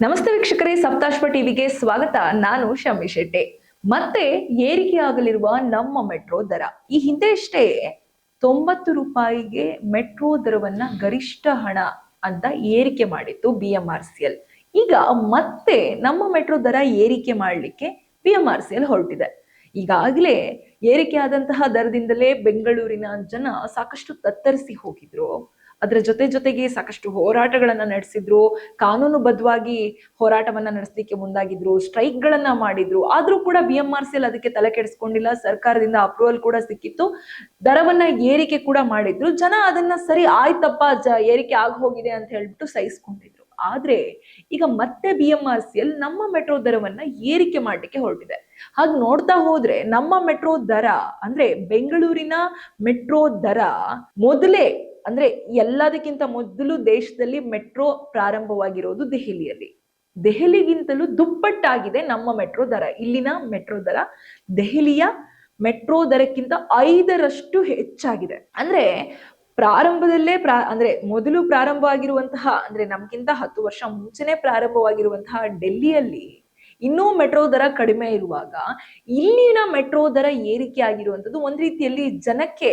ನಮಸ್ತೆ ವೀಕ್ಷಕರೇ, ಸಪ್ತಾಶ್ವ ಟಿವಿಗೆ ಸ್ವಾಗತ. ನಾನು ಶಮಿ ಶೆಟ್ಟಿ. ಮತ್ತೆ ಏರಿಕೆಯಾಗಲಿರುವ ನಮ್ಮ ಮೆಟ್ರೋ ದರ. ಈ ಹಿಂದೆ ಅಷ್ಟೇ ತೊಂಬತ್ತು ರೂಪಾಯಿಗೆ ಮೆಟ್ರೋ ದರವನ್ನ ಗರಿಷ್ಠ ಹಣ ಅಂತ ಏರಿಕೆ ಮಾಡಿತ್ತು B M R C L. ಈಗ ಮತ್ತೆ ನಮ್ಮ ಮೆಟ್ರೋ ದರ ಏರಿಕೆ ಮಾಡಲಿಕ್ಕೆ B M R C L ಹೊರಟಿದೆ. ಈಗಾಗಲೇ ಏರಿಕೆ ಆದಂತಹ ದರದಿಂದಲೇ ಬೆಂಗಳೂರಿನ ಜನ ಸಾಕಷ್ಟು ತತ್ತರಿಸಿ ಹೋಗಿದ್ರು. ಅದರ ಜೊತೆ ಜೊತೆಗೆ ಸಾಕಷ್ಟು ಹೋರಾಟಗಳನ್ನ ನಡೆಸಿದ್ರು, ಕಾನೂನುಬದ್ಧವಾಗಿ ಹೋರಾಟವನ್ನ ನಡೆಸಲಿಕ್ಕೆ ಮುಂದಾಗಿದ್ರು ಸ್ಟ್ರೈಕ್ ಗಳನ್ನ ಮಾಡಿದ್ರು. ಆದ್ರೂ ಕೂಡ ಬಿ ಎಂ ಆರ್ ಅದಕ್ಕೆ ತಲೆ ಕೆಡಿಸ್ಕೊಂಡಿಲ್ಲ, ಸರ್ಕಾರದಿಂದ ಅಪ್ರೂವಲ್ ಕೂಡ ಸಿಕ್ಕಿತ್ತು. ದರವನ್ನ ಏರಿಕೆ ಕೂಡ ಮಾಡಿದ್ರು. ಜನ ಅದನ್ನ ಸರಿ ಆಯ್ತಪ್ಪ, ಜ ಏರಿಕೆ ಆಗೋಗಿದೆ ಅಂತ ಹೇಳ್ಬಿಟ್ಟು ಸಹಿಸ್ಕೊಂಡಿದ್ರು. ಆದ್ರೆ ಈಗ ಮತ್ತೆ ಬಿ ಎಂ ಆರ್ ನಮ್ಮ ಮೆಟ್ರೋ ದರವನ್ನ ಏರಿಕೆ ಮಾಡ್ಲಿಕ್ಕೆ ಹೊರಟಿದೆ. ಹಾಗೆ ನೋಡ್ತಾ ಹೋದ್ರೆ ನಮ್ಮ ಮೆಟ್ರೋ ದರ ಅಂದ್ರೆ ಬೆಂಗಳೂರಿನ ಮೆಟ್ರೋ ದರ ಮೊದಲೇ ಅಂದ್ರೆ ಎಲ್ಲದಕ್ಕಿಂತ ಮೊದಲು ದೇಶದಲ್ಲಿ ಮೆಟ್ರೋ ಪ್ರಾರಂಭವಾಗಿರೋದು ದೆಹಲಿಯಲ್ಲಿ. ದೆಹಲಿಗಿಂತಲೂ ದುಪ್ಪಟ್ಟಾಗಿದೆ ನಮ್ಮ ಮೆಟ್ರೋ ದರ, ಇಲ್ಲಿನ ಮೆಟ್ರೋ ದರ. ದೆಹಲಿಯ ಮೆಟ್ರೋ ದರಕ್ಕಿಂತ ಐದರಷ್ಟು ಹೆಚ್ಚಾಗಿದೆ. ಅಂದ್ರೆ ಪ್ರಾರಂಭದಲ್ಲೇ ಪ್ರಾ, ಅಂದ್ರೆ ಮೊದಲು ಪ್ರಾರಂಭ ಆಗಿರುವಂತಹ ಅಂದ್ರೆ ನಮ್ಗಿಂತ ಹತ್ತು ವರ್ಷ ಮುಂಚೆನೆ ಪ್ರಾರಂಭವಾಗಿರುವಂತಹ ಡೆಲ್ಲಿಯಲ್ಲಿ ಇನ್ನೂ ಮೆಟ್ರೋ ದರ ಕಡಿಮೆ ಇರುವಾಗ ಇಲ್ಲಿನ ಮೆಟ್ರೋ ದರ ಏರಿಕೆ ಆಗಿರುವಂಥದ್ದು ಒಂದ್ ರೀತಿಯಲ್ಲಿ ಜನಕ್ಕೆ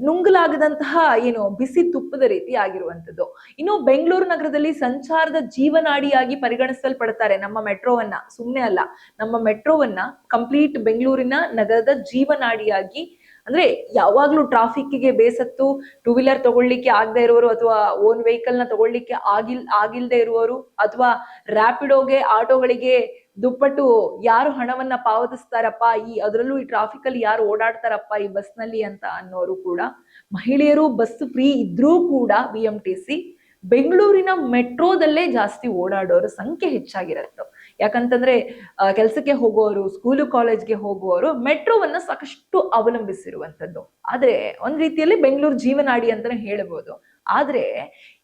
ನುಂಗಲಾಗದಂತಹ ಏನು ಬಿಸಿ ತುಪ್ಪದ ರೀತಿ ಆಗಿರುವಂಥದ್ದು. ಇನ್ನು ಬೆಂಗಳೂರು ನಗರದಲ್ಲಿ ಸಂಚಾರದ ಜೀವನಾಡಿಯಾಗಿ ಪರಿಗಣಿಸಲ್ಪಡ್ತಾರೆ ನಮ್ಮ ಮೆಟ್ರೋವನ್ನ. ಸುಮ್ಮನೆ ಅಲ್ಲ, ನಮ್ಮ ಮೆಟ್ರೋವನ್ನ ಕಂಪ್ಲೀಟ್ ಬೆಂಗಳೂರಿನ ನಗರದ ಜೀವನಾಡಿಯಾಗಿ, ಅಂದ್ರೆ ಯಾವಾಗ್ಲೂ ಟ್ರಾಫಿಕ್ಗೆ ಬೇಸತ್ತು, ಟೂ ವೀಲರ್ ತಗೊಳ್ಳಿಕ್ಕೆ ಆಗದೆ ಇರುವವರು ಅಥವಾ ಓನ್ ವೆಹಿಕಲ್ನ ತಗೊಳ್ಳಿಕ್ಕೆ ಆಗಿಲ್, ಆಗಿಲ್ದೆ ಇರುವವರು ಅಥವಾ ರ್ಯಾಪಿಡೋಗೆ ಆಟೋಗಳಿಗೆ ದುಪ್ಪಟ್ಟು ಯಾರು ಹಣವನ್ನ ಪಾವತಿಸ್ತಾರಪ್ಪ? ಈ ಅದರಲ್ಲೂ ಈ ಟ್ರಾಫಿಕ್ ಅಲ್ಲಿ ಯಾರು ಓಡಾಡ್ತಾರಪ್ಪ ಈ ಬಸ್ನಲ್ಲಿ ಅಂತ ಅನ್ನೋರು ಕೂಡ, ಮಹಿಳೆಯರು ಬಸ್ ಫ್ರೀ ಇದ್ರೂ ಕೂಡ ಬಿ ಎಂ ಟಿ ಸಿ ಬೆಂಗಳೂರಿನ ಮೆಟ್ರೋದಲ್ಲೇ ಜಾಸ್ತಿ ಓಡಾಡೋರ ಸಂಖ್ಯೆ ಹೆಚ್ಚಾಗಿರತ್ತೆ. ಯಾಕಂತಂದ್ರೆ ಕೆಲಸಕ್ಕೆ ಹೋಗುವವರು ಸ್ಕೂಲು ಕಾಲೇಜ್ಗೆ ಹೋಗುವವರು ಮೆಟ್ರೋವನ್ನ ಸಾಕಷ್ಟು ಅವಲಂಬಿಸಿರುವಂತದ್ದು. ಆದ್ರೆ, ಒಂದ್ ರೀತಿಯಲ್ಲಿ ಬೆಂಗಳೂರು ಜೀವನಾಡಿ ಅಂತಾನೆ ಹೇಳ್ಬೋದು. ಆದ್ರೆ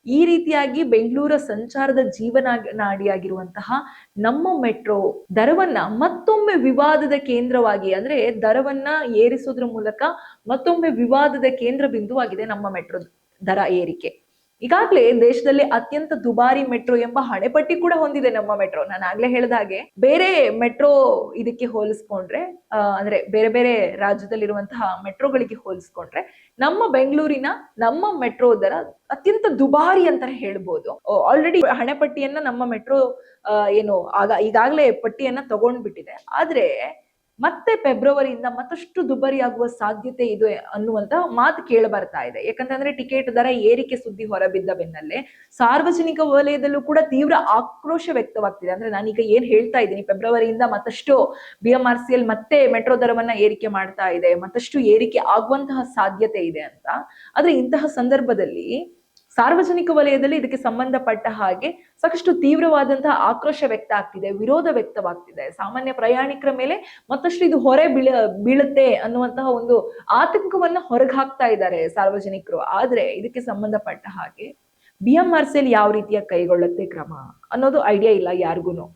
ಈ ರೀತಿಯಾಗಿ ಬೆಂಗಳೂರ ಸಂಚಾರದ ಜೀವನ ನಾಡಿಯಾಗಿರುವಂತಹ ನಮ್ಮ ಮೆಟ್ರೋ ದರವನ್ನ ಮತ್ತೊಮ್ಮೆ ವಿವಾದದ ಕೇಂದ್ರವಾಗಿ ಅಂದ್ರೆ ದರವನ್ನ ಏರಿಸೋದ್ರ ಮೂಲಕ ಮತ್ತೊಮ್ಮೆ ವಿವಾದದ ಕೇಂದ್ರ ಬಿಂದುವಾಗಿದೆ ನಮ್ಮ ಮೆಟ್ರೋ ದರ ಏರಿಕೆ. ಈಗಾಗಲೇ ದೇಶದಲ್ಲಿ ಅತ್ಯಂತ ದುಬಾರಿ ಮೆಟ್ರೋ ಎಂಬ ಹಣೆಪಟ್ಟಿ ಕೂಡ ಹೊಂದಿದೆ ನಮ್ಮ ಮೆಟ್ರೋ. ನಾನು ಆಗ್ಲೇ ಹೇಳಿದ ಹಾಗೆ ಬೇರೆ ಮೆಟ್ರೋ ಇದಕ್ಕೆ ಹೋಲಿಸ್ಕೊಂಡ್ರೆ ಅಂದ್ರೆ ಬೇರೆ ಬೇರೆ ರಾಜ್ಯದಲ್ಲಿರುವಂತಹ ಮೆಟ್ರೋಗಳಿಗೆ ಹೋಲಿಸ್ಕೊಂಡ್ರೆ ನಮ್ಮ ಬೆಂಗಳೂರಿನ ನಮ್ಮ ಮೆಟ್ರೋ ದರ ಅತ್ಯಂತ ದುಬಾರಿ ಅಂತ ಹೇಳ್ಬೋದು. ಆಲ್ರೆಡಿ ಹಣೆಪಟ್ಟಿಯನ್ನ ನಮ್ಮ ಮೆಟ್ರೋ ಏನು ಆಗ ಈಗಾಗಲೇ ಪಟ್ಟಿಯನ್ನ ತಗೊಂಡ್ಬಿಟ್ಟಿದೆ. ಆದ್ರೆ ಮತ್ತೆ ಫೆಬ್ರವರಿಯಿಂದ ಮತ್ತಷ್ಟು ದುಬಾರಿಯಾಗುವ ಸಾಧ್ಯತೆ ಇದೆ ಅನ್ನುವಂತ ಮಾತು ಕೇಳಿ ಬರ್ತಾ ಇದೆ. ಯಾಕಂತಂದ್ರೆ ಟಿಕೆಟ್ ದರ ಏರಿಕೆ ಸುದ್ದಿ ಹೊರಬಿದ್ದ ಬೆನ್ನಲ್ಲೇ ಸಾರ್ವಜನಿಕ ವಲಯದಲ್ಲೂ ಕೂಡ ತೀವ್ರ ಆಕ್ರೋಶ ವ್ಯಕ್ತವಾಗ್ತಿದೆ. ಅಂದ್ರೆ ನಾನೀಗ ಏನ್ ಹೇಳ್ತಾ ಇದ್ದೀನಿ, ಫೆಬ್ರವರಿಯಿಂದ ಮತ್ತಷ್ಟು B M R C L ಮತ್ತೆ ಮೆಟ್ರೋ ದರವನ್ನ ಏರಿಕೆ ಮಾಡ್ತಾ ಇದೆ, ಮತ್ತಷ್ಟು ಏರಿಕೆ ಆಗುವಂತಹ ಸಾಧ್ಯತೆ ಇದೆ ಅಂತ. ಆದ್ರೆ ಇಂತಹ ಸಂದರ್ಭದಲ್ಲಿ ಸಾರ್ವಜನಿಕ ವಲಯದಲ್ಲಿ ಇದಕ್ಕೆ ಸಂಬಂಧಪಟ್ಟ ಹಾಗೆ ಸಾಕಷ್ಟು ತೀವ್ರವಾದಂತಹ ಆಕ್ರೋಶ ವ್ಯಕ್ತ ಆಗ್ತಿದೆ ವಿರೋಧ ವ್ಯಕ್ತವಾಗ್ತಿದೆ. ಸಾಮಾನ್ಯ ಪ್ರಯಾಣಿಕರ ಮೇಲೆ ಮತ್ತಷ್ಟು ಇದು ಹೊರೆ ಬೀಳ, ಬೀಳುತ್ತೆ ಅನ್ನುವಂತಹ ಒಂದು ಆತಂಕವನ್ನ ಹೊರಗೆ ಹಾಕ್ತಾ ಇದ್ದಾರೆ ಸಾರ್ವಜನಿಕರು. ಆದ್ರೆ ಇದಕ್ಕೆ ಸಂಬಂಧಪಟ್ಟ ಹಾಗೆ ಬಿ ಎಂ ಆರ್ ಸಿಲ್ ಯಾವ ರೀತಿಯ ಕೈಗೊಳ್ಳುತ್ತೆ ಕ್ರಮ ಅನ್ನೋದು ಐಡಿಯಾ ಇಲ್ಲ ಯಾರಿಗೂನು.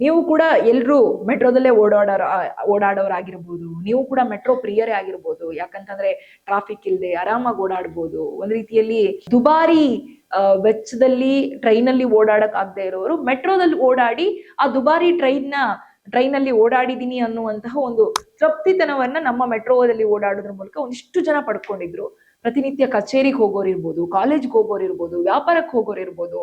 ನೀವು ಕೂಡ ಎಲ್ಲರೂ ಮೆಟ್ರೋದಲ್ಲೇ ಓಡಾಡೋರ, ಓಡಾಡೋರಾಗಿರ್ಬೋದು, ನೀವು ಕೂಡ ಮೆಟ್ರೋ ಪ್ರಿಯರೇ ಆಗಿರ್ಬೋದು, ಯಾಕಂತಂದ್ರೆ ಟ್ರಾಫಿಕ್ ಇಲ್ಲದೆ ಆರಾಮಾಗಿ ಓಡಾಡ್ಬೋದು, ಒಂದ್ ರೀತಿಯಲ್ಲಿ ದುಬಾರಿ ವೆಚ್ಚದಲ್ಲಿ ಟ್ರೈನ್ ಅಲ್ಲಿ ಓಡಾಡಕ್ ಆಗದೆ ಇರೋರು ಮೆಟ್ರೋದಲ್ಲಿ ಓಡಾಡಿ ಆ ದುಬಾರಿ ಟ್ರೈನ್ನ ಟ್ರೈನ್ ಅಲ್ಲಿ ಓಡಾಡಿದೀನಿ ಅನ್ನುವಂತಹ ಒಂದು ತೃಪ್ತಿತನವನ್ನ ನಮ್ಮ ಮೆಟ್ರೋದಲ್ಲಿ ಓಡಾಡೋದ್ರ ಮೂಲಕ ಒಂದಿಷ್ಟು ಜನ ಪಡ್ಕೊಂಡಿದ್ರು. ಪ್ರತಿನಿತ್ಯ ಕಚೇರಿಗೆ ಹೋಗೋರು ಇರ್ಬೋದು ಕಾಲೇಜ್ಗೆ ಹೋಗೋರು ಇರ್ಬೋದು, ವ್ಯಾಪಾರಕ್ಕೆ ಹೋಗೋರು ಇರ್ಬೋದು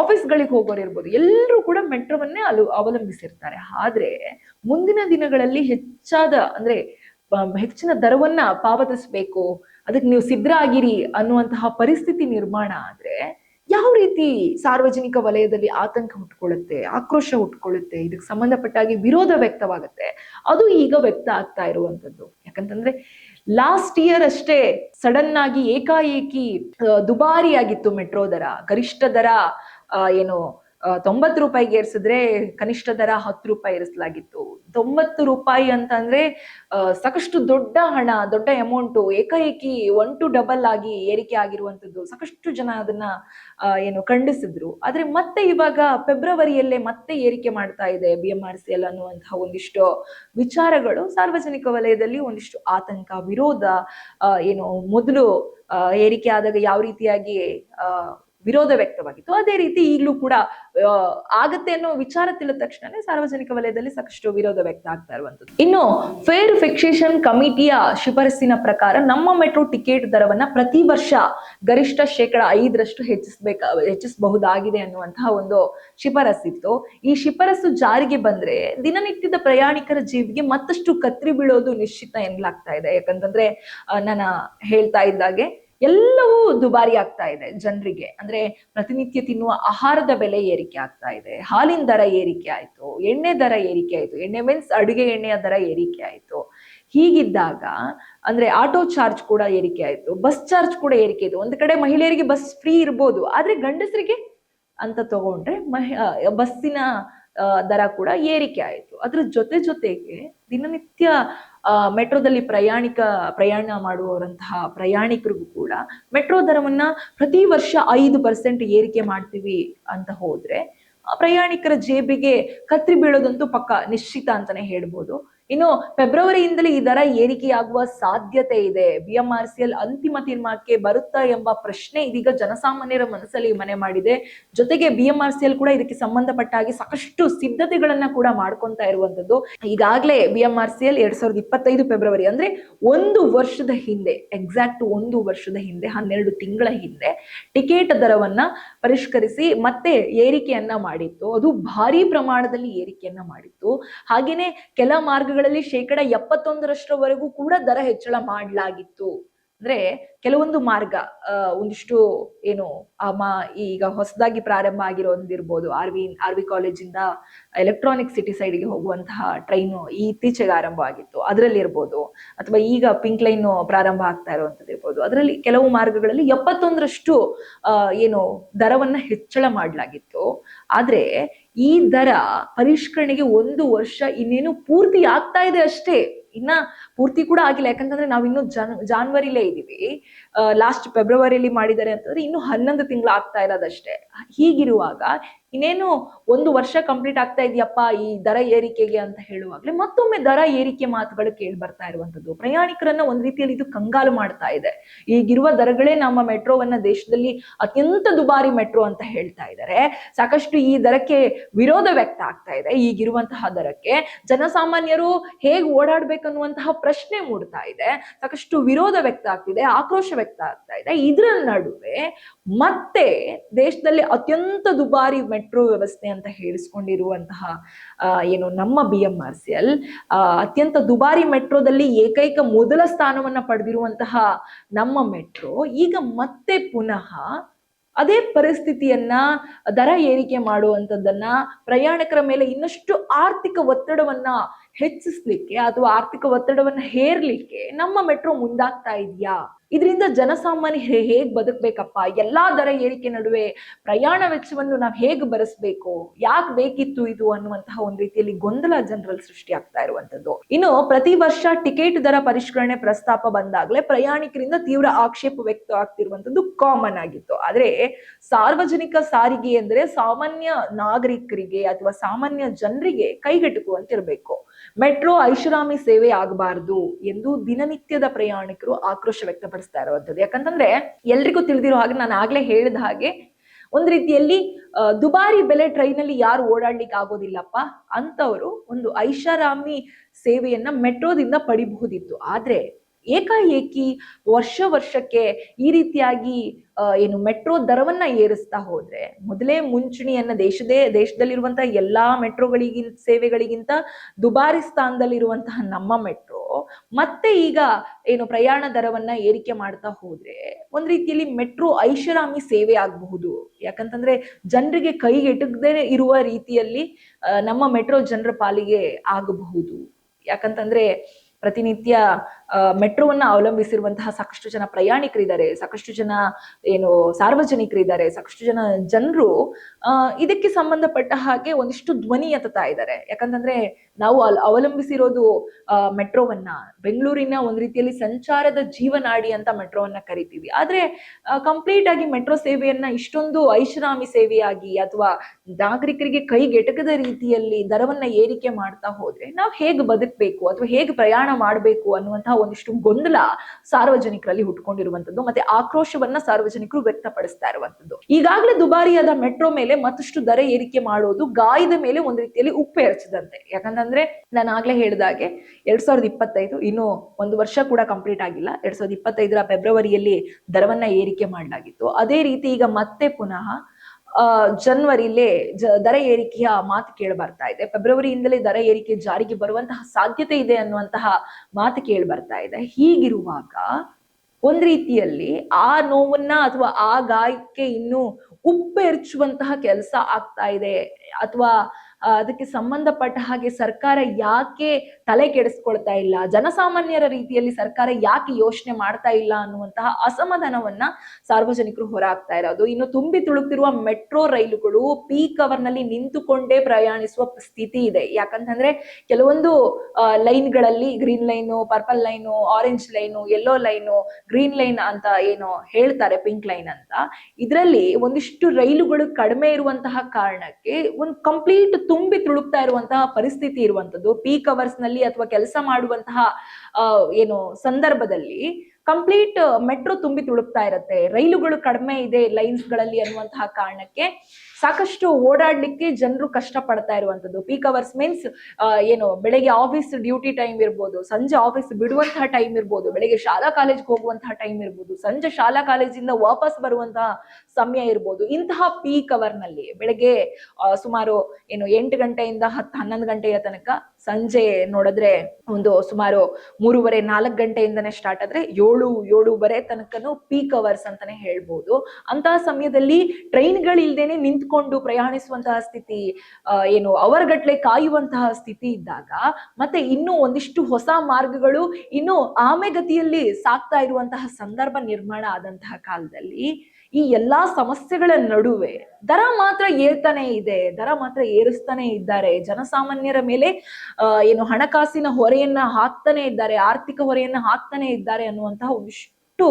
ಆಫೀಸ್ಗಳಿಗೆ ಹೋಗೋರು ಇರ್ಬೋದು, ಎಲ್ಲರೂ ಕೂಡ ಮೆಟ್ರೋವನ್ನೇ ಅಲು, ಅವಲಂಬಿಸಿರ್ತಾರೆ. ಆದ್ರೆ ಮುಂದಿನ ದಿನಗಳಲ್ಲಿ ಹೆಚ್ಚಾದ ಅಂದ್ರೆ ಹೆಚ್ಚಿನ ದರವನ್ನ ಪಾವತಿಸ್ಬೇಕು, ಅದಕ್ಕೆ ನೀವು ಸಿದ್ಧರಾಗಿರಿ ಅನ್ನುವಂತಹ ಪರಿಸ್ಥಿತಿ ನಿರ್ಮಾಣ ಆದ್ರೆ ಯಾವ ರೀತಿ ಸಾರ್ವಜನಿಕ ವಲಯದಲ್ಲಿ ಆತಂಕ ಹುಟ್ಕೊಳ್ಳುತ್ತೆ, ಆಕ್ರೋಶ ಹುಟ್ಕೊಳ್ಳುತ್ತೆ, ಇದಕ್ಕೆ ಸಂಬಂಧಪಟ್ಟಾಗಿ ವಿರೋಧ ವ್ಯಕ್ತವಾಗುತ್ತೆ, ಅದು ಈಗ ವ್ಯಕ್ತ ಆಗ್ತಾ ಇರುವಂತದ್ದು ಯಾಕಂತಂದ್ರೆ ಲಾಸ್ಟ್ ಇಯರ್ ಅಷ್ಟೇ ಸಡನ್ ಆಗಿ ಏಕಾಏಕಿ ದುಬಾರಿ ದುಬಾರಿಯಾಗಿತ್ತು ಮೆಟ್ರೋ ದರ ಗರಿಷ್ಠ ದರ ಏನು ತೊಂಬತ್ತು ರೂಪಾಯಿಗೆ ಏರಿಸಿದ್ರೆ ಕನಿಷ್ಠ ದರ ಹತ್ತು ರೂಪಾಯಿ ಏರಿಸಲಾಗಿತ್ತು. ತೊಂಬತ್ತು ರೂಪಾಯಿ ಅಂತಂದ್ರೆ ಸಾಕಷ್ಟು ದೊಡ್ಡ ಹಣ, ದೊಡ್ಡ ಅಮೌಂಟು ಏಕಾಏಕಿ ಒನ್ ಟು ಡಬಲ್ ಆಗಿ ಏರಿಕೆ ಆಗಿರುವಂತದ್ದು ಸಾಕಷ್ಟು ಜನ ಅದನ್ನ ಏನು ಖಂಡಿಸಿದ್ರು. ಆದ್ರೆ ಮತ್ತೆ ಇವಾಗ ಫೆಬ್ರವರಿಯಲ್ಲೇ ಮತ್ತೆ ಏರಿಕೆ ಮಾಡ್ತಾ ಇದೆ B M R C L ಅನ್ನುವಂತಹ ಒಂದಿಷ್ಟು ವಿಚಾರಗಳು. ಸಾರ್ವಜನಿಕ ವಲಯದಲ್ಲಿ ಒಂದಿಷ್ಟು ಆತಂಕ, ವಿರೋಧ ಏನು ಮೊದಲು ಏರಿಕೆ ಆದಾಗ ಯಾವ ರೀತಿಯಾಗಿ ವಿರೋಧ ವ್ಯಕ್ತವಾಗಿತ್ತು. ಅದೇ ರೀತಿ ಈಗಲೂ ಕೂಡ ಆಗತ್ತೆ ಅನ್ನೋ ವಿಚಾರ ತಿಳಿದ ತಕ್ಷಣನೇ ಸಾರ್ವಜನಿಕ ವಲಯದಲ್ಲಿ ಸಾಕಷ್ಟು ವಿರೋಧ ವ್ಯಕ್ತ ಆಗ್ತಾ ಇರುವಂತದ್ದು ಇನ್ನು ಫೇರ್ ಫಿಕ್ಸೇಷನ್ ಕಮಿಟಿಯ ಶಿಫಾರಸ್ಸಿನ ಪ್ರಕಾರ ನಮ್ಮ ಮೆಟ್ರೋ ಟಿಕೆಟ್ ದರವನ್ನ ಪ್ರತಿ ವರ್ಷ ಗರಿಷ್ಠ ಶೇಕಡ ಐದರಷ್ಟು ಹೆಚ್ಚಿಸಬೇಕ, ಹೆಚ್ಚಿಸಬಹುದಾಗಿದೆ ಅನ್ನುವಂತಹ ಒಂದು ಶಿಫಾರಸ್ಸಿತ್ತು ಈ ಶಿಫಾರಸ್ಸು ಜಾರಿಗೆ ಬಂದ್ರೆ ದಿನನಿತ್ಯದ ಪ್ರಯಾಣಿಕರ ಜೀವಿಗೆ ಮತ್ತಷ್ಟು ಕತ್ರಿ ಬೀಳೋದು ನಿಶ್ಚಿತ ಎನ್ನಲಾಗ್ತಾ ಇದೆ. ಯಾಕಂತಂದ್ರೆ ನಾನು ಹೇಳ್ತಾ ಇದ್ದಾಗೆ ಎಲ್ಲವೂ ದುಬಾರಿ ಆಗ್ತಾ ಇದೆ ಜನರಿಗೆ. ಅಂದ್ರೆ ಪ್ರತಿನಿತ್ಯ ತಿನ್ನುವ ಆಹಾರದ ಬೆಲೆ ಏರಿಕೆ ಆಗ್ತಾ ಇದೆ. ಹಾಲಿನ ದರ ಏರಿಕೆ ಆಯ್ತು, ಎಣ್ಣೆ ದರ ಏರಿಕೆ ಆಯ್ತು, ಎಣ್ಣೆ ಮೀನ್ಸ್ ಅಡುಗೆ ಎಣ್ಣೆಯ ದರ ಏರಿಕೆ ಆಯ್ತು. ಹೀಗಿದ್ದಾಗ, ಅಂದ್ರೆ ಆಟೋ ಚಾರ್ಜ್ ಕೂಡ ಏರಿಕೆ ಆಯ್ತು, ಬಸ್ ಚಾರ್ಜ್ ಕೂಡ ಏರಿಕೆ ಆಯ್ತು. ಒಂದ್ ಕಡೆ ಮಹಿಳೆಯರಿಗೆ ಬಸ್ ಫ್ರೀ ಇರ್ಬೋದು, ಆದ್ರೆ ಗಂಡಸರಿಗೆ ಅಂತ ತಗೊಂಡ್ರೆ ಮಹಿ ಬಸ್ಸಿನ ದರ ಕೂಡ ಏರಿಕೆ ಆಯಿತು. ಅದ್ರ ಜೊತೆ ಜೊತೆಗೆ ದಿನನಿತ್ಯ ಮೆಟ್ರೋದಲ್ಲಿ ಪ್ರಯಾಣಿಕ, ಪ್ರಯಾಣ ಮಾಡುವವರಂತಹ ಪ್ರಯಾಣಿಕರಿಗೂ ಕೂಡ ಮೆಟ್ರೋ ದರವನ್ನ ಪ್ರತಿ ವರ್ಷ ಐದು ಪರ್ಸೆಂಟ್ ಏರಿಕೆ ಮಾಡ್ತೀವಿ ಅಂತ ಹೋದ್ರೆ ಪ್ರಯಾಣಿಕರ ಜೇಬಿಗೆ ಕತ್ರಿ ಬೀಳೋದಂತೂ ಪಕ್ಕ ನಿಶ್ಚಿತ ಅಂತಾನೆ ಹೇಳ್ಬೋದು. ಇನ್ನು ಫೆಬ್ರವರಿಯಿಂದಲೇ ಈ ದರ ಏರಿಕೆಯಾಗುವ ಸಾಧ್ಯತೆ ಇದೆ. ಬಿ ಸಿ ಎಲ್ ಅಂತಿಮ ತೀರ್ಮಾನಕ್ಕೆ ಬರುತ್ತಾ ಎಂಬ ಪ್ರಶ್ನೆ ಇದೀಗ ಜನಸಾಮಾನ್ಯರ ಮನಸ್ಸಲ್ಲಿ ಮನೆ ಮಾಡಿದೆ. ಜೊತೆಗೆ ಬಿ ಎಂ ಸಿ ಎಲ್ ಕೂಡ ಇದಕ್ಕೆ ಸಂಬಂಧಪಟ್ಟ ಹಾಗೆ ಸಾಕಷ್ಟು ಸಿದ್ಧತೆಗಳನ್ನ ಕೂಡ ಮಾಡ್ಕೊಂತ ಇರುವಂತದ್ದು ಈಗಾಗಲೇ B M R C L ಎರಡ್ ಸಾವಿರದ ಇಪ್ಪತ್ತೈದು ಫೆಬ್ರವರಿ ಅಂದ್ರೆ ಒಂದು ವರ್ಷದ ಹಿಂದೆ ಎಕ್ಸಾಕ್ಟ್ ಒಂದು ವರ್ಷದ ಹಿಂದೆ, ಹನ್ನೆರಡು ತಿಂಗಳ ಹಿಂದೆ ಟಿಕೆಟ್ ದರವನ್ನ ಪರಿಷ್ಕರಿಸಿ ಮತ್ತೆ ಏರಿಕೆಯನ್ನ ಮಾಡಿತ್ತು. ಅದು ಭಾರಿ ಪ್ರಮಾಣದಲ್ಲಿ ಏರಿಕೆಯನ್ನ ಮಾಡಿತ್ತು. ಹಾಗೇನೆ ಕೆಲ ಮಾರ್ಗಗಳಲ್ಲಿ ಶೇಕಡ ಎಪ್ಪತ್ತೊಂದರಷ್ಟರವರೆಗೂ ಕೂಡ ದರ ಹೆಚ್ಚಳ ಮಾಡಲಾಗಿತ್ತು. ಅಂದ್ರೆ ಕೆಲವೊಂದು ಮಾರ್ಗ ಒಂದಿಷ್ಟು ಏನು ಅಮ್ಮ ಈಗ ಹೊಸದಾಗಿ ಪ್ರಾರಂಭ ಆಗಿರೋದಿರ್ಬೋದು ಆರ್ ವಿ ಆರ್ ವಿ ಕಾಲೇಜಿಂದ ಎಲೆಕ್ಟ್ರಾನಿಕ್ ಸಿಟಿ ಸೈಡ್ಗೆ ಹೋಗುವಂತಹ ಟ್ರೈನು ಇತ್ತೀಚೆಗೆ ಆರಂಭ ಆಗಿತ್ತು. ಅದರಲ್ಲಿ ಇರ್ಬೋದು, ಅಥವಾ ಈಗ ಪಿಂಕ್ ಲೈನ್ ಪ್ರಾರಂಭ ಆಗ್ತಾ ಇರುವಂತದ್ದು ಇರ್ಬೋದು. ಅದರಲ್ಲಿ ಕೆಲವು ಮಾರ್ಗಗಳಲ್ಲಿ ಎಪ್ಪತ್ತೊಂದರಷ್ಟು ಏನು ದರವನ್ನ ಹೆಚ್ಚಳ ಮಾಡಲಾಗಿತ್ತು. ಆದ್ರೆ ಈ ದರ ಪರಿಷ್ಕರಣೆಗೆ ಒಂದು ವರ್ಷ ಇನ್ನೇನು ಪೂರ್ತಿ ಆಗ್ತಾ ಇದೆ ಅಷ್ಟೇ. ಇನ್ನ ಪೂರ್ತಿ ಕೂಡ ಆಗಿಲ್ಲ. ಯಾಕಂತಂದ್ರೆ ನಾವು ಇನ್ನು ಜನ್, ಜಾನ್ವರಿಲೇ ಇದೀವಿ. ಲಾಸ್ಟ್ ಫೆಬ್ರವರಿಲಿ ಮಾಡಿದ್ದಾರೆ ಅಂತಂದ್ರೆ ಇನ್ನು ಹನ್ನೊಂದು ತಿಂಗಳು ಆಗ್ತಾ ಇರೋದಷ್ಟೇ. ಹೀಗಿರುವಾಗ ಇನ್ನೇನು ಒಂದು ವರ್ಷ ಕಂಪ್ಲೀಟ್ ಆಗ್ತಾ ಇದೆಯಪ್ಪ ಈ ದರ ಏರಿಕೆಗೆ ಅಂತ ಹೇಳುವಾಗಲೇ ಮತ್ತೊಮ್ಮೆ ದರ ಏರಿಕೆ ಮಾತುಗಳು ಕೇಳಿ ಬರ್ತಾ ಇರುವಂತದ್ದು ಪ್ರಯಾಣಿಕರನ್ನ ಒಂದ್ ರೀತಿಯಲ್ಲಿ ಇದು ಕಂಗಾಲು ಮಾಡ್ತಾ ಇದೆ. ಈಗಿರುವ ದರಗಳೇ ನಮ್ಮ ಮೆಟ್ರೋವನ್ನ ದೇಶದಲ್ಲಿ ಅತ್ಯಂತ ದುಬಾರಿ ಮೆಟ್ರೋ ಅಂತ ಹೇಳ್ತಾ ಇದ್ದಾರೆ ಸಾಕಷ್ಟು ಈ ದರಕ್ಕೆ ವಿರೋಧ ವ್ಯಕ್ತ ಆಗ್ತಾ ಇದೆ. ಈಗಿರುವಂತಹ ದರಕ್ಕೆ ಜನಸಾಮಾನ್ಯರು ಹೇಗೆ ಓಡಾಡ್ಬೇಕನ್ನುವಂತಹ ಪ್ರಶ್ನೆ ಮೂಡ್ತಾ ಇದೆ. ಸಾಕಷ್ಟು ವಿರೋಧ ವ್ಯಕ್ತ ಆಗ್ತಿದೆ, ಆಕ್ರೋಶ ವ್ಯಕ್ತ ಆಗ್ತಾ ಇದೆ. ಇದರ ನಡುವೆ ಮತ್ತೆ ದೇಶದಲ್ಲಿ ಅತ್ಯಂತ ದುಬಾರಿ ಮೆಟ್ರೋ ವ್ಯವಸ್ಥೆ ಅಂತ ಹೇಳಿಸ್ಕೊಂಡಿರುವಂತಹ ಏನು ನಮ್ಮ B M R C L ಅತ್ಯಂತ ದುಬಾರಿ ಮೆಟ್ರೋದಲ್ಲಿ ಏಕೈಕ ಮೊದಲ ಸ್ಥಾನವನ್ನ ಪಡೆದಿರುವಂತಹ ನಮ್ಮ ಮೆಟ್ರೋ. ಈಗ ಮತ್ತೆ ಪುನಃ ಅದೇ ಪರಿಸ್ಥಿತಿಯನ್ನ ದರ ಏರಿಕೆ ಮಾಡುವಂಥದ್ದನ್ನ ಪ್ರಯಾಣಿಕರ ಮೇಲೆ ಇನ್ನಷ್ಟು ಆರ್ಥಿಕ ಒತ್ತಡವನ್ನ ಹೆಚ್ಚಿಸ್ಲಿಕ್ಕೆ ಅಥವಾ ಆರ್ಥಿಕ ಒತ್ತಡವನ್ನ ಹೇರ್ಲಿಕ್ಕೆ ನಮ್ಮ ಮೆಟ್ರೋ ಮುಂದಾಗ್ತಾ ಇದೆಯಾ? ಇದರಿಂದ ಜನಸಾಮಾನ್ಯ ಹೇಗ್ ಬದುಕ್ಬೇಕಪ್ಪ? ಎಲ್ಲಾ ದರ ಏರಿಕೆ ನಡುವೆ ಪ್ರಯಾಣ ವೆಚ್ಚವನ್ನು ನಾವು ಹೇಗ್ ಬರೆಸ್ಬೇಕು ಯಾಕೆ ಬೇಕಿತ್ತು ಇದು ಅನ್ನುವಂತಹ ಒಂದ್ ರೀತಿಯಲ್ಲಿ ಗೊಂದಲ ಜನರಲ್ಲಿ ಸೃಷ್ಟಿ ಆಗ್ತಾ ಇರುವಂತದ್ದು. ಇನ್ನು ಪ್ರತಿ ವರ್ಷ ಟಿಕೆಟ್ ದರ ಪರಿಷ್ಕರಣೆ ಪ್ರಸ್ತಾಪ ಬಂದಾಗ್ಲೇ ಪ್ರಯಾಣಿಕರಿಂದ ತೀವ್ರ ಆಕ್ಷೇಪ ವ್ಯಕ್ತ ಆಗ್ತಿರುವಂತದ್ದು ಕಾಮನ್ ಆಗಿತ್ತು. ಆದ್ರೆ ಸಾರ್ವಜನಿಕ ಸಾರಿಗೆ ಅಂದ್ರೆ ಸಾಮಾನ್ಯ ನಾಗರಿಕರಿಗೆ ಅಥವಾ ಸಾಮಾನ್ಯ ಜನರಿಗೆ ಕೈಗೆಟುಕುವಂತಿರ್ಬೇಕು. ಮೆಟ್ರೋ ಐಷಾರಾಮಿ ಸೇವೆ ಆಗಬಾರದು ಎಂದು ದಿನನಿತ್ಯದ ಪ್ರಯಾಣಿಕರು ಆಕ್ರೋಶ ವ್ಯಕ್ತಪಡಿಸ್ತಾ ಇರುವಂಥದ್ದು. ಯಾಕಂತಂದ್ರೆ ಎಲ್ರಿಗೂ ತಿಳಿದಿರೋ ಹಾಗೆ ನಾನು ಆಗ್ಲೇ ಹೇಳಿದ ಹಾಗೆ ಒಂದು ರೀತಿಯಲ್ಲಿ ದುಬಾರಿ ಬೆಲೆ ಟ್ರೈನಲ್ಲಿ ಯಾರು ಓಡಾಡ್ಲಿಕ್ಕೆ ಆಗೋದಿಲ್ಲಪ್ಪ ಅಂತವರು ಒಂದು ಐಷಾರಾಮಿ ಸೇವೆಯನ್ನ ಮೆಟ್ರೋದಿಂದ ಪಡಿಬಹುದಿತ್ತು. ಆದ್ರೆ ಏಕಾಏಕಿ ವರ್ಷ ವರ್ಷಕ್ಕೆ ಈ ರೀತಿಯಾಗಿ ಏನು ಮೆಟ್ರೋ ದರವನ್ನ ಏರಿಸ್ತಾ ಹೋದ್ರೆ, ಮೊದಲೇ ಮುಂಚೂಣಿಯನ್ನ ದೇಶದೇ, ದೇಶದಲ್ಲಿರುವಂತಹ ಎಲ್ಲಾ ಮೆಟ್ರೋಗಳಿಗಿಂತ, ಸೇವೆಗಳಿಗಿಂತ ದುಬಾರಿ ಸ್ಥಾನದಲ್ಲಿರುವಂತಹ ನಮ್ಮ ಮೆಟ್ರೋ, ಮತ್ತೆ ಈಗ ಏನು ಪ್ರಯಾಣ ದರವನ್ನ ಏರಿಕೆ ಮಾಡ್ತಾ ಹೋದ್ರೆ, ಒಂದ್ ರೀತಿಯಲ್ಲಿ ಮೆಟ್ರೋ ಐಷಾರಾಮಿ ಸೇವೆ ಆಗಬಹುದು. ಯಾಕಂತಂದ್ರೆ ಜನರಿಗೆ ಕೈಗೆಟಕದೇ ಇರುವ ರೀತಿಯಲ್ಲಿ ನಮ್ಮ ಮೆಟ್ರೋ ಜನರ ಪಾಲಿಗೆ ಆಗಬಹುದು. ಯಾಕಂತಂದ್ರೆ ಪ್ರತಿನಿತ್ಯ ಮೆಟ್ರೋವನ್ನ ಅವಲಂಬಿಸಿರುವಂತಹ ಸಾಕಷ್ಟು ಜನ ಪ್ರಯಾಣಿಕರಿದ್ದಾರೆ, ಸಾಕಷ್ಟು ಜನ ಏನು ಸಾರ್ವಜನಿಕರಿದ್ದಾರೆ, ಸಾಕಷ್ಟು ಜನ ಜನರು ಇದಕ್ಕೆ ಸಂಬಂಧಪಟ್ಟ ಹಾಗೆ ಒಂದಿಷ್ಟು ಧ್ವನಿ ಎತ್ತುತ್ತಾ ಇದ್ದಾರೆ. ಯಾಕಂತಂದ್ರೆ ನಾವು ಅಲ್, ಅವಲಂಬಿಸಿರೋದು ಮೆಟ್ರೋವನ್ನ, ಬೆಂಗಳೂರಿನ ಒಂದ್ ರೀತಿಯಲ್ಲಿ ಸಂಚಾರದ ಜೀವನಾಡಿ ಅಂತ ಮೆಟ್ರೋವನ್ನ ಕರಿತೀವಿ. ಆದ್ರೆ ಕಂಪ್ಲೀಟ್ ಆಗಿ ಮೆಟ್ರೋ ಸೇವೆಯನ್ನ ಇಷ್ಟೊಂದು ಐಷಾರಾಮಿ ಸೇವೆಯಾಗಿ ಅಥವಾ ನಾಗರಿಕರಿಗೆ ಕೈಗೆಟಕದ ರೀತಿಯಲ್ಲಿ ದರವನ್ನ ಏರಿಕೆ ಮಾಡ್ತಾ ಹೋದ್ರೆ ನಾವು ಹೇಗೆ ಬದುಕಬೇಕು ಅಥವಾ ಹೇಗೆ ಪ್ರಯಾಣ ಮಾಡಬೇಕು ಅನ್ನುವಂತಹ ಒಂದಿಷ್ಟು ಗೊಂದಲ ಸಾರ್ವಜನಿಕರಲ್ಲಿ ಹುಟ್ಕೊಂಡಿರುವಂತದ್ದು ಮತ್ತೆ ಆಕ್ರೋಶವನ್ನ ಸಾರ್ವಜನಿಕರು ವ್ಯಕ್ತಪಡಿಸ್ತಾ ಇರುವಂತದ್ದು ಈಗಾಗಲೇ ದುಬಾರಿಯಾದ ಮೆಟ್ರೋ ಮೇಲೆ ಮತ್ತಷ್ಟು ದರ ಏರಿಕೆ ಮಾಡೋದು ಗಾಯದ ಮೇಲೆ ಒಂದು ರೀತಿಯಲ್ಲಿ ಉಪ್ಪು ಎರಚಿದಂತೆ. ಯಾಕಂತಂದ್ರೆ ನಾನು ಆಗ್ಲೇ ಹೇಳಿದಾಗೆ ಎರಡ್ ಸಾವಿರದ ಇಪ್ಪತ್ತೈದು ಇನ್ನು ಒಂದು ವರ್ಷ ಕೂಡ ಕಂಪ್ಲೀಟ್ ಆಗಿಲ್ಲ. ಎರಡ್ ಸಾವಿರದ ಇಪ್ಪತ್ತೈದರ ಫೆಬ್ರವರಿಯಲ್ಲಿ ದರವನ್ನ ಏರಿಕೆ ಮಾಡಲಾಗಿತ್ತು. ಅದೇ ರೀತಿ ಈಗ ಮತ್ತೆ ಪುನಃ ಜನವರಿಲೇ ದರ ಏರಿಕೆಯ ಮಾತು ಕೇಳಿ ಬರ್ತಾ ಇದೆ. ಫೆಬ್ರವರಿಯಿಂದಲೇ ದರ ಏರಿಕೆ ಜಾರಿಗೆ ಬರುವಂತಹ ಸಾಧ್ಯತೆ ಇದೆ ಅನ್ನುವಂತಹ ಮಾತು ಕೇಳಿ ಬರ್ತಾ ಇದೆ. ಹೀಗಿರುವಾಗ ಒಂದ್ ರೀತಿಯಲ್ಲಿ ಆ ನೋವನ್ನ ಅಥವಾ ಆ ಗಾಯಕ್ಕೆ ಇನ್ನು ಉಪ್ಪೆರ್ಚುವಂತಹ ಕೆಲಸ ಆಗ್ತಾ ಇದೆ. ಅಥವಾ ಅದಕ್ಕೆ ಸಂಬಂಧಪಟ್ಟ ಹಾಗೆ ಸರ್ಕಾರ ಯಾಕೆ ತಲೆ ಕೆಡಿಸ್ಕೊಳ್ತಾ ಇಲ್ಲ? ಜನಸಾಮಾನ್ಯರ ರೀತಿಯಲ್ಲಿ ಸರ್ಕಾರ ಯಾಕೆ ಯೋಚನೆ ಮಾಡ್ತಾ ಇಲ್ಲ ಅನ್ನುವಂತಹ ಅಸಮಾಧಾನವನ್ನ ಸಾರ್ವಜನಿಕರು ಹೊರಹಾಕ್ತಾ ಇರೋದು. ಇನ್ನು ತುಂಬಿ ತುಳುಕ್ತಿರುವ ಮೆಟ್ರೋ ರೈಲುಗಳು ಪೀಕ್ ಅವರ್ನಲ್ಲಿ ನಿಂತುಕೊಂಡೇ ಪ್ರಯಾಣಿಸುವ ಸ್ಥಿತಿ ಇದೆ. ಯಾಕಂತಂದ್ರೆ ಕೆಲವೊಂದು ಲೈನ್ಗಳಲ್ಲಿ green line, purple line, orange line, yellow line, green line ಅಂತ ಏನು ಹೇಳ್ತಾರೆ, ಪಿಂಕ್ ಲೈನ್ ಅಂತ. ಇದರಲ್ಲಿ ಒಂದಿಷ್ಟು ರೈಲುಗಳು ಕಡಿಮೆ ಇರುವಂತಹ ಕಾರಣಕ್ಕೆ ಒಂದು ಕಂಪ್ಲೀಟ್ ತುಂಬಿ ತುಳುಕ್ತಾ ಇರುವಂತಹ ಪರಿಸ್ಥಿತಿ ಇರುವಂತದ್ದು ಪೀಕ್ ಅವರ್ಸ್ನಲ್ಲಿ ಅಥವಾ ಕೆಲಸ ಮಾಡುವಂತಹ ಏನು ಸಂದರ್ಭದಲ್ಲಿ ಕಂಪ್ಲೀಟ್ ಮೆಟ್ರೋ ತುಂಬಿ ತುಳುಕ್ತಾ ಇರುತ್ತೆ. ರೈಲುಗಳು ಕಡಿಮೆ ಇದೆ ಲೈನ್ಸ್ಗಳಲ್ಲಿ ಅನ್ನುವಂತಹ ಕಾರಣಕ್ಕೆ. ಸಾಕಷ್ಟು ಓಡಾಡ್ಲಿಕ್ಕೆ ಜನರು ಕಷ್ಟ ಪಡ್ತಾ ಇರುವಂತದ್ದು ಪೀಕ್ ಅವರ್ಸ್ ಮೀನ್ಸ್ ಏನು, ಬೆಳಗ್ಗೆ ಆಫೀಸ್ ಡ್ಯೂಟಿ ಟೈಮ್ ಇರ್ಬೋದು, ಸಂಜೆ ಆಫೀಸ್ ಬಿಡುವಂತಹ ಟೈಮ್ ಇರ್ಬೋದು, ಬೆಳಗ್ಗೆ ಶಾಲಾ ಕಾಲೇಜ್ಗೆ ಹೋಗುವಂತಹ ಟೈಮ್ ಇರ್ಬೋದು, ಸಂಜೆ ಶಾಲಾ ಕಾಲೇಜಿಂದ ವಾಪಸ್ ಬರುವಂತಹ ಸಮಯ ಇರ್ಬೋದು. ಇಂತಹ ಪೀಕ್ ಅವರ್ನಲ್ಲಿ ಬೆಳಗ್ಗೆ ಸುಮಾರು, ಏನು, ಎಂಟು ಗಂಟೆಯಿಂದ ಹತ್ತು, ಹನ್ನೊಂದು ಗಂಟೆಯ ತನಕ ಸಂಜೆ ನೋಡಿದ್ರೆ ಒಂದು ಸುಮಾರು ಮೂರುವರೆ, ನಾಲ್ಕು ಗಂಟೆಯಿಂದನೇ ಸ್ಟಾರ್ಟ್ ಆದ್ರೆ ಏಳು, ಏಳುವರೆ ತನಕನೂ ಪೀಕ್ ಅವರ್ಸ್ ಅಂತಾನೆ ಹೇಳ್ಬೋದು. ಅಂತಹ ಸಮಯದಲ್ಲಿ ಟ್ರೈನ್ಗಳಿಲ್ದೇನೆ ನಿಂತ್ಕೊಂಡು ಪ್ರಯಾಣಿಸುವಂತಹ ಸ್ಥಿತಿ ಏನು ಅವರ್ಗಟ್ಲೆ ಕಾಯುವಂತಹ ಸ್ಥಿತಿ ಇದ್ದಾಗ ಮತ್ತೆ ಇನ್ನೂ ಒಂದಿಷ್ಟು ಹೊಸ ಮಾರ್ಗಗಳು ಇನ್ನು ಆಮೆಗತಿಯಲ್ಲಿ ಸಾಕ್ತಾ ಇರುವಂತಹ ಸಂದರ್ಭ ನಿರ್ಮಾಣ ಆದಂತಹ ಕಾಲದಲ್ಲಿ ಈ ಎಲ್ಲಾ ಸಮಸ್ಯೆಗಳ ನಡುವೆ ದರ ಮಾತ್ರ ಏರ್ತಾನೆ ಇದೆ, ದರ ಮಾತ್ರ ಏರಿಸ್ತಾನೆ ಇದ್ದಾರೆ. ಜನಸಾಮಾನ್ಯರ ಮೇಲೆ ಏನು ಹಣಕಾಸಿನ ಹೊರೆಯನ್ನ ಹಾಕ್ತಾನೆ ಇದ್ದಾರೆ, ಆರ್ಥಿಕ ಹೊರೆಯನ್ನ ಹಾಕ್ತಾನೆ ಇದ್ದಾರೆ ಅನ್ನುವಂತಹ ಒಂದಿಷ್ಟು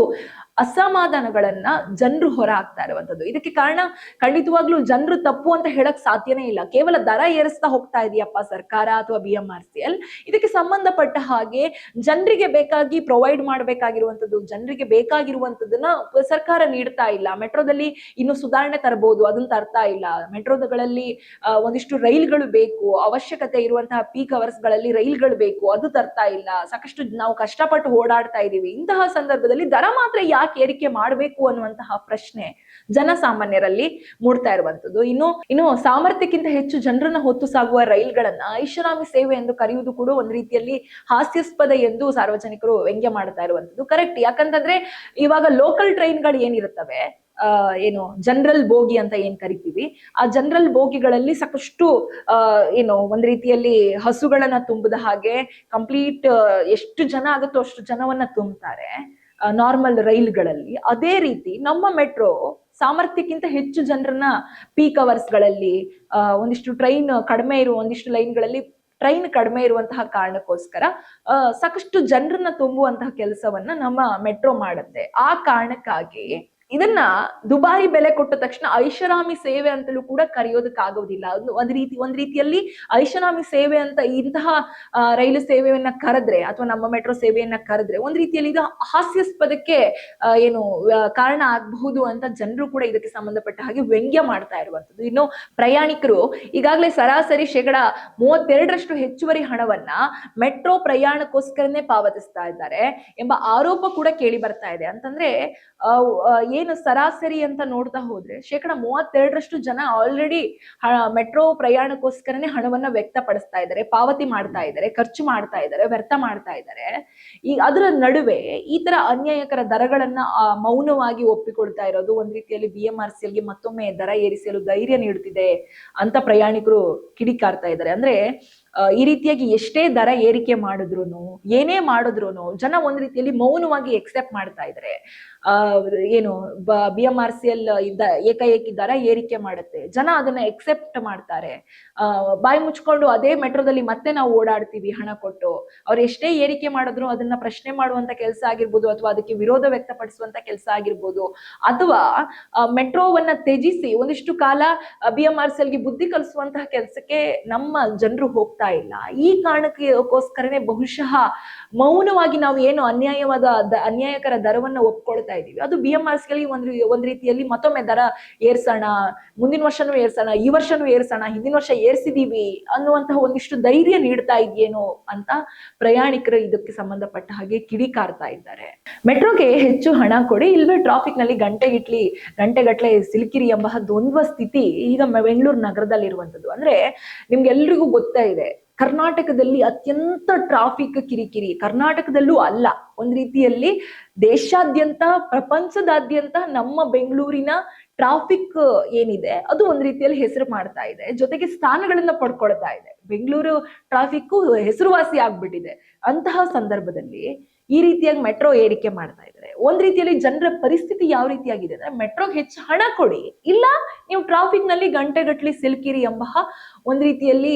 ಅಸಮಾಧಾನಗಳನ್ನ ಜನರು ಹೊರ ಹಾಕ್ತಾ ಇರುವಂತದ್ದು ಇದಕ್ಕೆ ಕಾರಣ ಖಂಡಿತವಾಗ್ಲೂ ಜನರು ತಪ್ಪು ಅಂತ ಹೇಳಕ್ ಸಾಧ್ಯನೇ ಇಲ್ಲ. ಕೇವಲ ದರ ಏರಿಸ್ತಾ ಹೋಗ್ತಾ ಇದೆಯಪ್ಪ ಸರ್ಕಾರ ಅಥವಾ B M R C L ಇದಕ್ಕೆ ಸಂಬಂಧಪಟ್ಟ ಹಾಗೆ ಜನರಿಗೆ ಬೇಕಾಗಿ ಪ್ರೊವೈಡ್ ಮಾಡಬೇಕಾಗಿರುವಂತದ್ದು ಜನರಿಗೆ ಬೇಕಾಗಿರುವಂತದನ್ನ ಸರ್ಕಾರ ನೀಡ್ತಾ ಇಲ್ಲ. ಮೆಟ್ರೋದಲ್ಲಿ ಇನ್ನು ಸುಧಾರಣೆ ತರಬಹುದು ಅದನ್ನ ತರ್ತಾ ಇಲ್ಲ. ಮೆಟ್ರೋಗಳಲ್ಲಿ ಒಂದಿಷ್ಟು ರೈಲ್ಗಳು ಬೇಕು, ಅವಶ್ಯಕತೆ ಇರುವಂತಹ ಪೀಕ್ ಅವರ್ಸ್ಗಳಲ್ಲಿ ರೈಲ್ಗಳು ಬೇಕು, ಅದು ತರ್ತಾ ಇಲ್ಲ. ಸಾಕಷ್ಟು ನಾವು ಕಷ್ಟಪಟ್ಟು ಓಡಾಡ್ತಾ ಇದೀವಿ. ಇಂತಹ ಸಂದರ್ಭದಲ್ಲಿ ದರ ಮಾತ್ರ ಯಾಕೆ ಏರಿಕೆ ಮಾಡಬೇಕು ಅನ್ನುವಂತಹ ಪ್ರಶ್ನೆ ಜನಸಾಮಾನ್ಯರಲ್ಲಿ ಮೂಡ್ತಾ ಇರುವಂತದ್ದು ಇನ್ನು ಇನ್ನು ಸಾಮರ್ಥ್ಯಕ್ಕಿಂತ ಹೆಚ್ಚು ಜನರನ್ನ ಹೊತ್ತು ಸಾಗುವ ರೈಲ್ಗಳನ್ನ ಐಷಾರಾಮಿ ಸೇವೆ ಎಂದು ಕರೆಯುವುದು ಕೂಡ ಒಂದು ರೀತಿಯಲ್ಲಿ ಹಾಸ್ಯಾಸ್ಪದ ಎಂದು ಸಾರ್ವಜನಿಕರು ವ್ಯಂಗ್ಯ ಮಾಡ್ತಾ ಇರುವಂತದ್ದು ಕರೆಕ್ಟ್ ಯಾಕಂತಂದ್ರೆ ಇವಾಗ ಲೋಕಲ್ ಟ್ರೈನ್ಗಳು ಏನಿರುತ್ತವೆ ಏನು ಜನರಲ್ ಬೋಗಿ ಅಂತ ಏನ್ ಕರಿತೀವಿ, ಆ ಜನರಲ್ ಬೋಗಿಗಳಲ್ಲಿ ಸಾಕಷ್ಟು ಏನು, ಒಂದ್ ರೀತಿಯಲ್ಲಿ ಹಸುಗಳನ್ನ ತುಂಬದ ಹಾಗೆ ಕಂಪ್ಲೀಟ್ ಎಷ್ಟು ಜನ ಆಗುತ್ತೋ ಅಷ್ಟು ಜನವನ್ನ ತುಂಬ್ತಾರೆ. ನಾರ್ಮಲ್ ರೈಲ್ಗಳಲ್ಲಿ. ಅದೇ ರೀತಿ ನಮ್ಮ ಮೆಟ್ರೋ ಸಾಮರ್ಥ್ಯಕ್ಕಿಂತ ಹೆಚ್ಚು ಜನರನ್ನ ಪೀಕ್ ಅವರ್ಸ್ಗಳಲ್ಲಿ ಒಂದಿಷ್ಟು ಟ್ರೈನ್ ಕಡಿಮೆ ಇರುವ, ಒಂದಿಷ್ಟು ಲೈನ್ಗಳಲ್ಲಿ ಟ್ರೈನ್ ಕಡಿಮೆ ಇರುವಂತಹ ಕಾರಣಕ್ಕೋಸ್ಕರ ಸಾಕಷ್ಟು ಜನರನ್ನ ತುಂಬುವಂತಹ ಕೆಲಸವನ್ನ ನಮ್ಮ ಮೆಟ್ರೋ ಮಾಡುತ್ತೆ. ಆ ಕಾರಣಕ್ಕಾಗಿ ಇದನ್ನ ದುಬಾರಿ ಬೆಲೆ ಕೊಟ್ಟ ತಕ್ಷಣ ಐಷಾರಾಮಿ ಸೇವೆ ಅಂತಲೂ ಕೂಡ ಕರೆಯೋದಕ್ಕಾಗೋದಿಲ್ಲ ಒಂದು, ಒಂದ್ ರೀತಿ, ಒಂದ್ ರೀತಿಯಲ್ಲಿ ಐಷಾರಾಮಿ ಸೇವೆ ಅಂತ ಇಂತಹ ರೈಲು ಸೇವೆಯನ್ನ ಕರೆದ್ರೆ ಅಥವಾ ನಮ್ಮ ಮೆಟ್ರೋ ಸೇವೆಯನ್ನ ಕರೆದ್ರೆ ಒಂದ್ ರೀತಿಯಲ್ಲಿ ಇದು ಹಾಸ್ಯಾಸ್ಪದಕ್ಕೆ ಏನು ಕಾರಣ ಆಗಬಹುದು ಅಂತ ಜನರು ಕೂಡ ಇದಕ್ಕೆ ಸಂಬಂಧಪಟ್ಟ ಹಾಗೆ ವ್ಯಂಗ್ಯ ಮಾಡ್ತಾ ಇರುವಂತದ್ದು ಇನ್ನು ಪ್ರಯಾಣಿಕರು ಈಗಾಗಲೇ ಸರಾಸರಿ ಶೇಕಡ ಮೂವತ್ತೆರಡರಷ್ಟು ಹೆಚ್ಚುವರಿ ಹಣವನ್ನ ಮೆಟ್ರೋ ಪ್ರಯಾಣಕ್ಕೋಸ್ಕರನೇ ಪಾವತಿಸ್ತಾ ಇದ್ದಾರೆ ಎಂಬ ಆರೋಪ ಕೂಡ ಕೇಳಿ ಬರ್ತಾ ಇದೆ. ಅಂತಂದ್ರೆ ಏನು ಸರಾಸರಿ ಅಂತ ನೋಡ್ತಾ ಹೋದ್ರೆ ಶೇಕಡ ಮೂವತ್ತೆರಡರಷ್ಟು ಜನ ಆಲ್ರೆಡಿ ಮೆಟ್ರೋ ಪ್ರಯಾಣಕ್ಕೋಸ್ಕರನೇ ಹಣವನ್ನ ವ್ಯಕ್ತಪಡಿಸ್ತಾ ಇದ್ದಾರೆ, ಪಾವತಿ ಮಾಡ್ತಾ ಇದ್ದಾರೆ, ಖರ್ಚು ಮಾಡ್ತಾ ಇದ್ದಾರೆ, ವ್ಯರ್ಥ ಮಾಡ್ತಾ ಇದ್ದಾರೆ. ಈ, ಅದರ ನಡುವೆ ಈ ತರ ಅನ್ಯಾಯಕರ ದರಗಳನ್ನ ಮೌನವಾಗಿ ಒಪ್ಪಿಕೊಳ್ತಾ ಇರೋದು ಒಂದ್ ರೀತಿಯಲ್ಲಿ ಬಿ ಎಂ ಆರ್ ಸಿ ಮತ್ತೊಮ್ಮೆ ದರ ಏರಿಸಲು ಧೈರ್ಯ ನೀಡುತ್ತಿದೆ ಅಂತ ಪ್ರಯಾಣಿಕರು ಕಿಡಿಕಾರ್ತಾ ಇದ್ದಾರೆ. ಅಂದ್ರೆ ಈ ರೀತಿಯಾಗಿ ಎಷ್ಟೇ ದರ ಏರಿಕೆ ಮಾಡಿದ್ರು ಏನೇ ಮಾಡಿದ್ರು ಜನ ಒಂದ್ ರೀತಿಯಲ್ಲಿ ಮೌನವಾಗಿ ಎಕ್ಸೆಪ್ಟ್ ಮಾಡ್ತಾ ಇದ್ರೆ. ಏನು, B M R C L ಏಕಾಏಕಿ ದರ ಏರಿಕೆ ಮಾಡುತ್ತೆ. ಜನ ಅದನ್ನ ಎಕ್ಸೆಪ್ಟ್ ಮಾಡ್ತಾರೆ. ಬಾಯಿ ಮುಚ್ಕೊಂಡು ಅದೇ ಮೆಟ್ರೋದಲ್ಲಿ ಮತ್ತೆ ನಾವು ಓಡಾಡ್ತೀವಿ ಹಣ ಕೊಟ್ಟು. ಅವ್ರು ಎಷ್ಟೇ ಏರಿಕೆ ಮಾಡಿದ್ರು ಅದನ್ನ ಪ್ರಶ್ನೆ ಮಾಡುವಂತ ಕೆಲಸ ಆಗಿರ್ಬೋದು ಅಥವಾ ಅದಕ್ಕೆ ವಿರೋಧ ವ್ಯಕ್ತಪಡಿಸುವಂತ ಕೆಲಸ ಆಗಿರ್ಬೋದು. ಅಥವಾ ಮೆಟ್ರೋವನ್ನ ತ್ಯಜಿಸಿ ಒಂದಿಷ್ಟು ಕಾಲ ಬಿ ಎಂ ಆರ್ ಸಿ ಎಲ್ಗೆ ಬುದ್ಧಿ ಕಲಿಸುವಂತಹ ಕೆಲಸಕ್ಕೆ ನಮ್ಮ ಜನರು ಹೋಗ್ತಾ ಇಲ್ಲ. ಈ ಕಾರಣಕ್ಕೋಸ್ಕರನೇ ಬಹುಶಃ ಮೌನವಾಗಿ ನಾವು ಏನು ಅನ್ಯಾಯವಾದ ಅನ್ಯಾಯಕರ ದರವನ್ನ ಒಪ್ಕೊಳ್ತಾ ಇದೀವಿ ಅದು ಬಿ ಎಂ ಆರ್ ಸಿ ಒಂದ್ ಒಂದ್ ರೀತಿಯಲ್ಲಿ ಮತ್ತೊಮ್ಮೆ ದರ ಏರ್ಸೋಣ, ಮುಂದಿನ ವರ್ಷನೂ ಏರ್ಸೋಣ, ಈ ವರ್ಷನೂ ಏರ್ಸೋಣ, ಹಿಂದಿನ ವರ್ಷ ಏರ್ಸಿದೀವಿ ಅನ್ನುವಂತಹ ಒಂದಿಷ್ಟು ಧೈರ್ಯ ನೀಡ್ತಾ ಇದೆಯೇನೋ ಅಂತ ಪ್ರಯಾಣಿಕರು ಇದಕ್ಕೆ ಸಂಬಂಧಪಟ್ಟ ಹಾಗೆ ಕಿಡಿಕಾರ್ತಾ ಇದ್ದಾರೆ. ಮೆಟ್ರೋಗೆ ಹೆಚ್ಚು ಹಣ ಕೊಡಿ, ಇಲ್ವೇ ಟ್ರಾಫಿಕ್ನಲ್ಲಿ ಗಂಟೆ ಗಂಟೆಗಿಟ್ಲಿ ಗಂಟೆಗಟ್ಲೆ ಸಿಲುಕಿರಿ ಎಂಬ ದ್ವಂದ್ವ ಸ್ಥಿತಿ ಈಗ ಬೆಂಗಳೂರು ಬೆಂಗಳೂರು ನಗರದಲ್ಲಿರುವಂತದ್ದು ಅಂದ್ರೆ ನಿಮ್ಗೆಲ್ರಿಗೂ ಗೊತ್ತಾ ಇದೆ. ಕರ್ನಾಟಕದಲ್ಲಿ ಅತ್ಯಂತ ಟ್ರಾಫಿಕ್ ಕಿರಿಕಿರಿ. ಕರ್ನಾಟಕದಲ್ಲೂ ಅಲ್ಲ. ಒಂದ್ ರೀತಿಯಲ್ಲಿ ದೇಶಾದ್ಯಂತ, ಪ್ರಪಂಚದಾದ್ಯಂತ ನಮ್ಮ ಬೆಂಗಳೂರಿನ ಟ್ರಾಫಿಕ್ ಏನಿದೆ, ಅದು ಒಂದ್ ರೀತಿಯಲ್ಲಿ ಹೆಸರು ಮಾಡ್ತಾ ಇದೆ. ಜೊತೆಗೆ ಸ್ಥಾನಗಳನ್ನ ಪಡ್ಕೊಳ್ತಾ ಇದೆ. ಬೆಂಗಳೂರು ಟ್ರಾಫಿಕ್ ಹೆಸರುವಾಸಿ ಆಗ್ಬಿಟ್ಟಿದೆ. ಅಂತಹ ಸಂದರ್ಭದಲ್ಲಿ ಈ ರೀತಿಯಾಗಿ ಮೆಟ್ರೋ ಏರಿಕೆ ಮಾಡ್ತಾ ಇದ್ದಾರೆ ಒಂದ್ ರೀತಿಯಲ್ಲಿ ಜನರ ಪರಿಸ್ಥಿತಿ ಯಾವ ರೀತಿಯಾಗಿದೆ ಅಂದ್ರೆ ಮೆಟ್ರೋಗೆ ಹೆಚ್ಚು ಹಣ ಕೊಡಿ. ಇಲ್ಲ, ನೀವು ಟ್ರಾಫಿಕ್ನಲ್ಲಿ ಗಂಟೆಗಟ್ಲಿ ಸಿಲ್ಕಿರಿ ಎಂಬ ಒಂದ್ ರೀತಿಯಲ್ಲಿ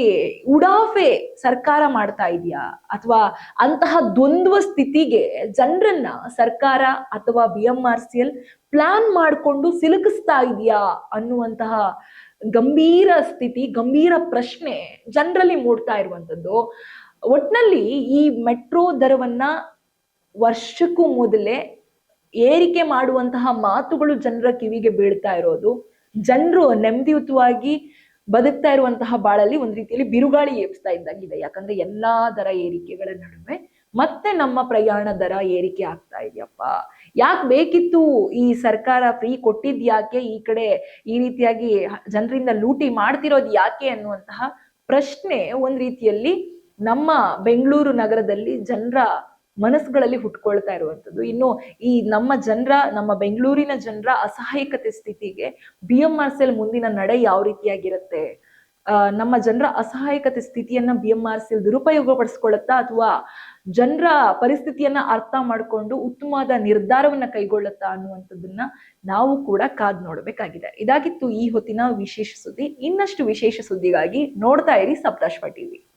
ಉಡಾಫೆ ಸರ್ಕಾರ ಮಾಡ್ತಾ ಇದೆಯಾ? ಅಥವಾ ಅಂತಹ ದ್ವಂದ್ವ ಸ್ಥಿತಿಗೆ ಜನರನ್ನ ಸರ್ಕಾರ ಅಥವಾ B M R C L plan ಮಾಡಿಕೊಂಡು ಸಿಲುಕಿಸ್ತಾ ಇದೆಯಾ ಅನ್ನುವಂತಹ ಗಂಭೀರ ಸ್ಥಿತಿ, ಗಂಭೀರ ಪ್ರಶ್ನೆ ಜನರಲ್ಲಿ ಮೂಡ್ತಾ ಇರುವಂತದ್ದು ಒಟ್ನಲ್ಲಿ ಈ ಮೆಟ್ರೋ ದರವನ್ನ ವರ್ಷಕ್ಕೂ ಮೊದಲೇ ಏರಿಕೆ ಮಾಡುವಂತಹ ಮಾತುಗಳು ಜನರ ಕಿವಿಗೆ ಬೀಳ್ತಾ ಇರೋದು. ಜನರು ನೆಮ್ಮದಿಯುತವಾಗಿ ಬದುಕ್ತಾ ಇರುವಂತಹ ಬಾಳಲ್ಲಿ ಒಂದ್ ರೀತಿಯಲ್ಲಿ ಬಿರುಗಾಳಿ ಏಪಿಸ್ತಾ ಇದ್ದಂಗಿದೆ. ಯಾಕಂದ್ರೆ ಎಲ್ಲಾ ದರ ಏರಿಕೆಗಳ ನಡುವೆ ಮತ್ತೆ ನಮ್ಮ ಪ್ರಯಾಣ ದರ ಏರಿಕೆ ಆಗ್ತಾ ಇದೆಯಪ್ಪ. ಯಾಕೆ ಬೇಕಿತ್ತು ಈ ಸರ್ಕಾರ ಫ್ರೀ ಕೊಟ್ಟಿದ್ ಯಾಕೆ? ಈ ಕಡೆ ಈ ರೀತಿಯಾಗಿ ಜನರಿಂದ ಲೂಟಿ ಮಾಡ್ತಿರೋದು ಯಾಕೆ ಅನ್ನುವಂತಹ ಪ್ರಶ್ನೆ ಒಂದ್ ರೀತಿಯಲ್ಲಿ ನಮ್ಮ ಬೆಂಗಳೂರು ನಗರದಲ್ಲಿ ಜನರ ಮನಸ್ಸುಗಳಲ್ಲಿ ಹುಟ್ಕೊಳ್ತಾ ಇರುವಂಥದ್ದು. ಇನ್ನು ಈ ನಮ್ಮ ಜನರ, ನಮ್ಮ ಬೆಂಗಳೂರಿನ ಜನರ ಅಸಹಾಯಕತೆ ಸ್ಥಿತಿಗೆ ಬಿ ಎಂ ಆರ್ ಸಿಲ್ ಮುಂದಿನ ನಡೆ ಯಾವ ರೀತಿಯಾಗಿರುತ್ತೆ? ನಮ್ಮ ಜನರ ಅಸಹಾಯಕತೆ ಸ್ಥಿತಿಯನ್ನ ಬಿ ಎಂ ಆರ್ ಸಿಲ್ ದುರುಪಯೋಗ ಪಡಿಸ್ಕೊಳ್ಳುತ್ತಾ ಅಥವಾ ಜನರ ಪರಿಸ್ಥಿತಿಯನ್ನ ಅರ್ಥ ಮಾಡಿಕೊಂಡು ಉತ್ತಮವಾದ ನಿರ್ಧಾರವನ್ನ ಕೈಗೊಳ್ಳುತ್ತಾ ಅನ್ನುವಂಥದ್ದನ್ನ ನಾವು ಕೂಡ ಕಾದ್ ನೋಡಬೇಕಾಗಿದೆ. ಇದಾಗಿತ್ತು ಈ ಹೊತ್ತಿನ ವಿಶೇಷ ಸುದ್ದಿ. ಇನ್ನಷ್ಟು ವಿಶೇಷ ಸುದ್ದಿಗಾಗಿ ನೋಡ್ತಾ ಇರಿ ಸಪ್ತಾಶ್ವ ಟಿವಿ